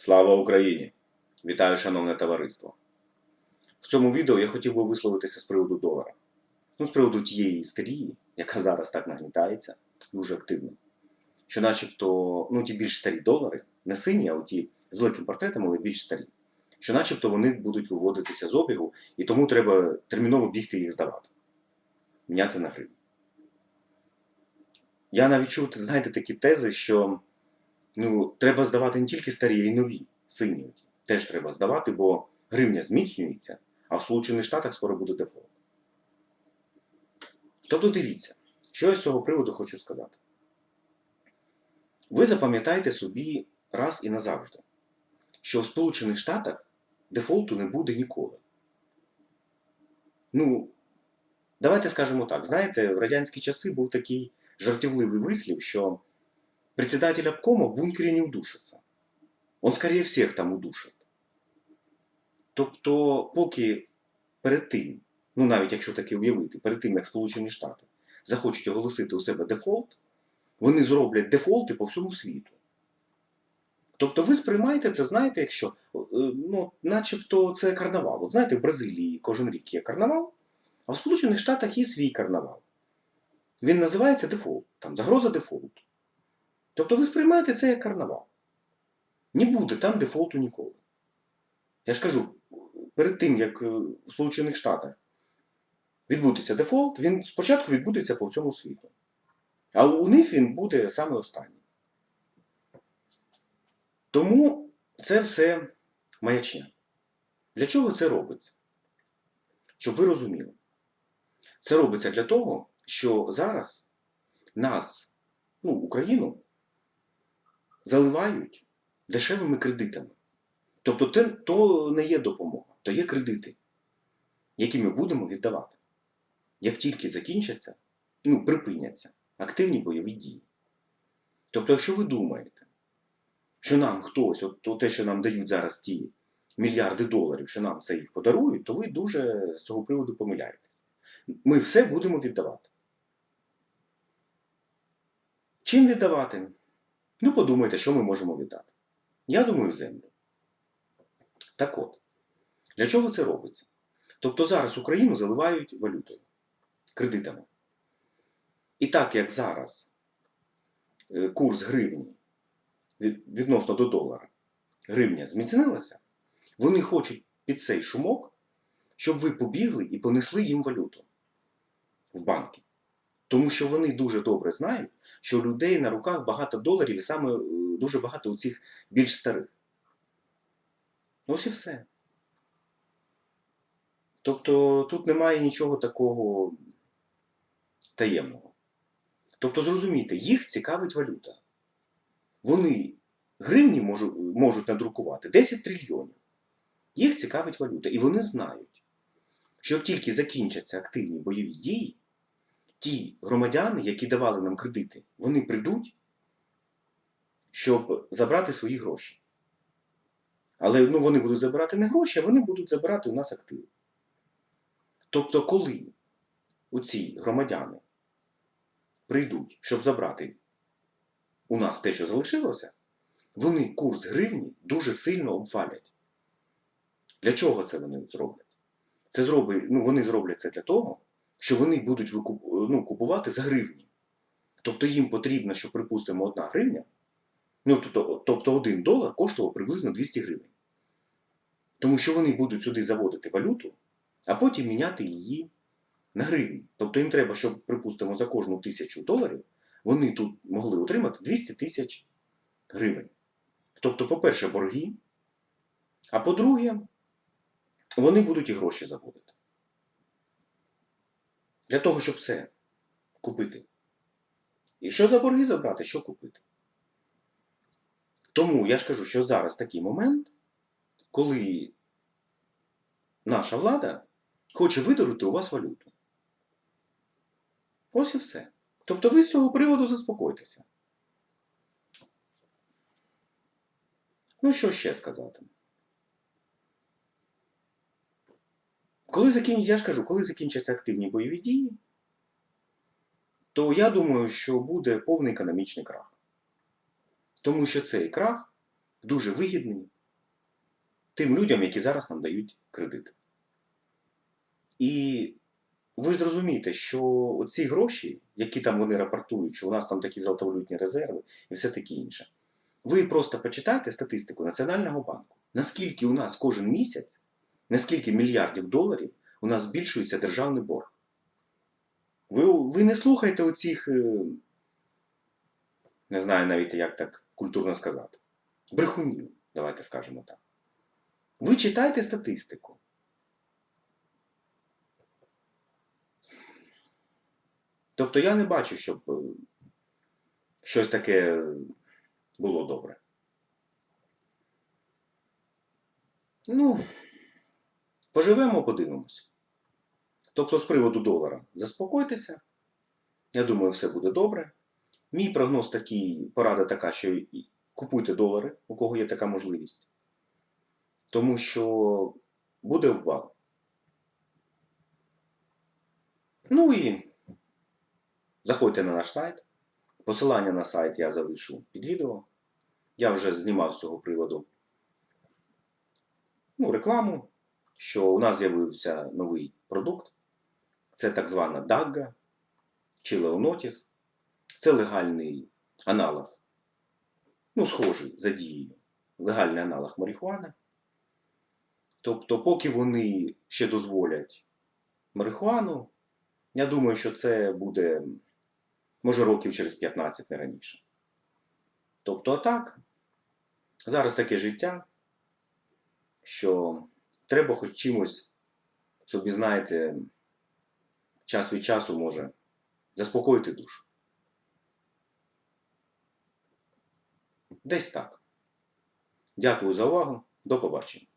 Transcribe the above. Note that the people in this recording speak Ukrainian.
Слава Україні! Вітаю, шановне товариство! В цьому відео я хотів би висловитися з приводу долара. Ну, з приводу тієї істерії, яка зараз так нагнітається дуже активно. Що начебто, ну, ті більш старі долари, не сині, а ті з великим портретом, але більш старі. Що начебто вони будуть виводитися з обігу, і тому треба терміново бігти їх здавати. Міняти на гривні. Я навіть чув, знаєте, такі тези, що ну, треба здавати не тільки старі, а й нові, сині. Теж треба здавати, бо гривня зміцнюється, а в Сполучених Штатах скоро буде дефолт. Тобто дивіться, що я з цього приводу хочу сказати. Ви запам'ятайте собі раз і назавжди, що в Сполучених Штатах дефолту не буде ніколи. Ну, давайте скажемо так. Знаєте, в радянські часи був такий жартівливий вислів, що председатель обкома в бункері не удушиться. Он, скоріше всіх, там удушить. Тобто, поки перед тим, ну навіть якщо таке уявити, перед тим, як Сполучені Штати захочуть оголосити у себе дефолт, вони зроблять дефолти по всьому світу. Тобто ви сприймаєте це, знаєте, якщо, е, ну, начебто це карнавал. От знаєте, в Бразилії кожен рік є карнавал, а в Сполучених Штатах є свій карнавал. Він називається дефолт, там загроза дефолту. Тобто ви сприймаєте це як карнавал. Не буде там дефолту ніколи. Я ж кажу, перед тим, як е, в Сполучених Штатах відбудеться дефолт, він спочатку відбудеться по всьому світу. А у них він буде саме останній. Тому це все маячня. Для чого це робиться? Щоб ви розуміли. Це робиться для того, що зараз нас, ну, Україну, заливають дешевими кредитами. Тобто те, то не є допомога, то є кредити, які ми будемо віддавати. Як тільки закінчаться, ну, припиняться активні бойові дії. Тобто, якщо ви думаєте, що нам хтось, от то те, що нам дають зараз ті мільярди доларів, що нам це їх подарують, то ви дуже з цього приводу помиляєтесь. Ми все будемо віддавати. Чим віддавати? Ну, подумайте, що ми можемо віддати. Я думаю, землю. Так от, для чого це робиться? Тобто зараз Україну заливають валютою, кредитами. І так як зараз е, курс гривні відносно до долара, гривня зміцнилася, вони хочуть під цей шумок, щоб ви побігли і понесли їм валюту в банки. Тому що вони дуже добре знають, що у людей на руках багато доларів і саме е, дуже багато у цих більш старих. Ось і все. Тобто тут немає нічого такого таємного. Тобто, зрозумійте, їх цікавить валюта. Вони гривні можуть, можуть надрукувати 10 трильйонів. Їх цікавить валюта. І вони знають, що як тільки закінчаться активні бойові дії, ті громадяни, які давали нам кредити, вони прийдуть, щоб забрати свої гроші. Але ну, вони будуть забирати не гроші, а вони будуть забирати у нас активи. Тобто, коли оці громадяни прийдуть, щоб забрати у нас те, що залишилося, вони курс гривні дуже сильно обвалять. Для чого це вони зроблять? Це зроблять, ну, вони зроблять це для того, що вони будуть викуп, ну, купувати за гривні. Тобто їм потрібно, щоб, припустимо, одна гривня, ну, тобто, тобто один долар коштував приблизно 200 гривень. Тому що вони будуть сюди заводити валюту, а потім міняти її на гривні. Тобто їм треба, щоб, припустимо, за кожну тисячу доларів вони тут могли отримати 200 тисяч гривень. Тобто, по-перше, борги, а по-друге, вони будуть і гроші заводити. Для того, щоб це купити. І що за борги забрати, що купити? Тому я ж кажу, що зараз такий момент, коли наша влада хоче видорити у вас валюту. Ось і все. Тобто ви з цього приводу заспокойтеся. Ну, що ще сказати? Коли закін... Я ж кажу, коли закінчаться активні бойові дії, то я думаю, що буде повний економічний крах. Тому що цей крах дуже вигідний тим людям, які зараз нам дають кредити. І ви зрозумієте, що оці гроші, які там вони рапортують, що у нас там такі золотовалютні резерви і все таке інше. Ви просто почитайте статистику Національного банку. Наскільки у нас кожен місяць, наскільки мільярдів доларів у нас збільшується державний борг. Ви, ви не слухайте оцих, е, не знаю навіть як так культурно сказати, брехунів, давайте скажемо так. Ви читайте статистику. Тобто я не бачу, щоб е, щось таке було добре. Ну, поживемо, подивимось. Тобто, з приводу долара заспокойтеся. Я думаю, все буде добре. Мій прогноз такий, порада така, що купуйте долари, у кого є така можливість. Тому що буде обвал. Ну і заходьте на наш сайт. Посилання на сайт я залишу під відео. Я вже знімав з цього приводу ну, рекламу, що у нас з'явився новий продукт. Це так звана DAGGA чи Leonotis. Це легальний аналог, ну, схожий за дією, легальний аналог марихуани. Тобто, поки вони ще дозволять марихуану, я думаю, що це буде, може, років через 15 не раніше. Тобто, а так, зараз таке життя, що треба хоч чимось собі, знаєте, час від часу може заспокоїти душу. Десь так. Дякую за увагу. До побачення.